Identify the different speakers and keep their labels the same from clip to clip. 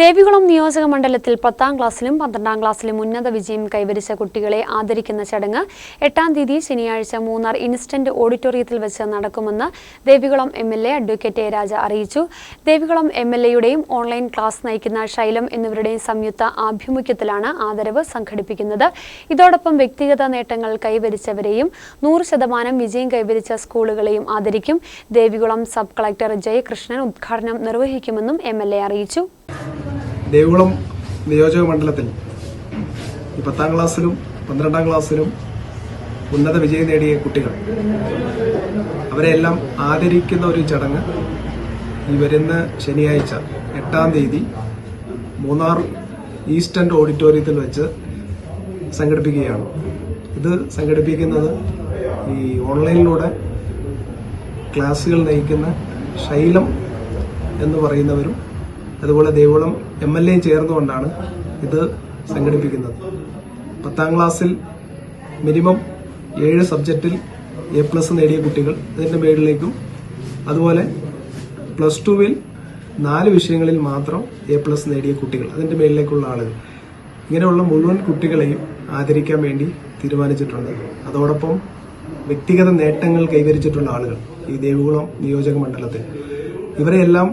Speaker 1: ദേവികുളം നിയോജക മണ്ഡലത്തിൽ പത്താം ക്ലാസ്സിലും പന്ത്രണ്ടാം ക്ലാസ്സിലും ഉന്നത വിജയം കൈവരിച്ച കുട്ടികളെ ആദരിക്കുന്ന ചടങ്ങ് എട്ടാം തീയതി ശനിയാഴ്ച മൂന്നാർ ഇൻസ്റ്റന്റ് ഓഡിറ്റോറിയത്തിൽ വെച്ച് നടക്കുമെന്ന് Devikulam M L A advocate A അറിയിച്ചു. ദേവികുളം എം എൽ എയുടെയും ഓൺലൈൻ ക്ലാസ് നയിക്കുന്ന ശൈലം എന്നിവരുടെയും സംയുക്ത ആഭിമുഖ്യത്തിലാണ് ആദരവ് സംഘടിപ്പിക്കുന്നത്. ഇതോടൊപ്പം വ്യക്തിഗത നേട്ടങ്ങൾ കൈവരിച്ചവരെയും നൂറ് ശതമാനം വിജയം കൈവരിച്ച സ്കൂളുകളെയും ആദരിക്കും. ദേവികുളം സബ് കളക്ടർ ജയകൃഷ്ണൻ ഉദ്ഘാടനം നിർവഹിക്കുമെന്നും എം അറിയിച്ചു.
Speaker 2: ദേവികുളം നിയോജക മണ്ഡലത്തിൽ പത്താം ക്ലാസ്സിലും പന്ത്രണ്ടാം ക്ലാസ്സിലും ഉന്നത വിജയം നേടിയ കുട്ടികൾ. അവരെല്ലാം ആദരിക്കുന്ന ഒരു ചടങ്ങ് ഈ വരുന്ന ശനിയാഴ്ച എട്ടാം തീയതി മൂന്നാർ ഈസ്റ്റ് എൻഡ് ഓഡിറ്റോറിയത്തിൽ വെച്ച് സംഘടിപ്പിക്കുകയാണ്. ഇത് സംഘടിപ്പിക്കുന്നത് ഈ ഓൺലൈനിലൂടെ ക്ലാസ്സുകൾ നയിക്കുന്ന ശൈലം എന്ന് പറയുന്നവരും അതുപോലെ ദേവകുളം എം എൽ എയും ചേർന്നുകൊണ്ടാണ് ഇത് സംഘടിപ്പിക്കുന്നത്. പത്താം ക്ലാസ്സിൽ മിനിമം ഏഴ് സബ്ജക്റ്റിൽ എ പ്ലസ് നേടിയ കുട്ടികൾ ഇതിന്റെ മേളിലേക്കും അതുപോലെ പ്ലസ് ടുവിൽ നാല് വിഷയങ്ങളിൽ മാത്രം എ പ്ലസ് നേടിയ കുട്ടികൾ അതിന്റെ മേളിലേക്കുള്ള ആളുകൾ. ഇങ്ങനെയുള്ള മുഴുവൻ കുട്ടികളെയും ആദരിക്കാൻ വേണ്ടി തീരുമാനിച്ചിട്ടുണ്ട്. അതോടൊപ്പം വ്യക്തിഗത നേട്ടങ്ങൾ കൈവരിച്ചിട്ടുള്ള ആളുകൾ ഈ ദേവികുളം നിയോജക മണ്ഡലത്തിൽ. ഇവരെയെല്ലാം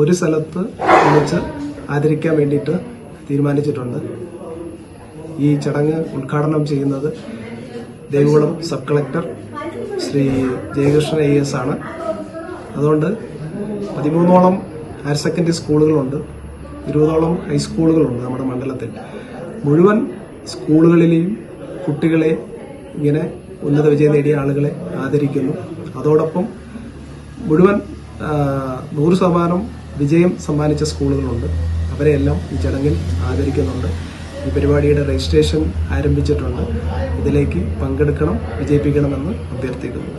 Speaker 2: ഒരു സ്ഥലത്ത് ഒന്നിച്ച് ആദരിക്കാൻ വേണ്ടിയിട്ട് തീരുമാനിച്ചിട്ടുണ്ട്. ഈ ചടങ്ങ് ഉദ്ഘാടനം ചെയ്യുന്നത് Devikulam sub collector Shri Jayakrishnan I S ആണ്. അതുകൊണ്ട് പതിമൂന്നോളം ഹയർ സെക്കൻഡറി സ്കൂളുകളുണ്ട്. ഇരുപതോളം ഹൈസ്കൂളുകളുണ്ട് നമ്മുടെ മണ്ഡലത്തിൽ. മുഴുവൻ സ്കൂളുകളിലെയും കുട്ടികളെ ഇങ്ങനെ ഉന്നത വിജയം നേടിയ ആളുകളെ ആദരിക്കുന്നു. അതോടൊപ്പം മുഴുവൻ നൂറ് ശതമാനം വിജയം സമ്മാനിച്ച സ്കൂളുകളുണ്ട്. അവരെയെല്ലാം ഈ ചടങ്ങിൽ ആദരിക്കുന്നുണ്ട്. ഈ പരിപാടിയുടെ രജിസ്ട്രേഷൻ ആരംഭിച്ചിട്ടുണ്ട്. ഇതിലേക്ക് പങ്കെടുക്കണം വിജയിപ്പിക്കണമെന്ന് അഭ്യർത്ഥിക്കുന്നു.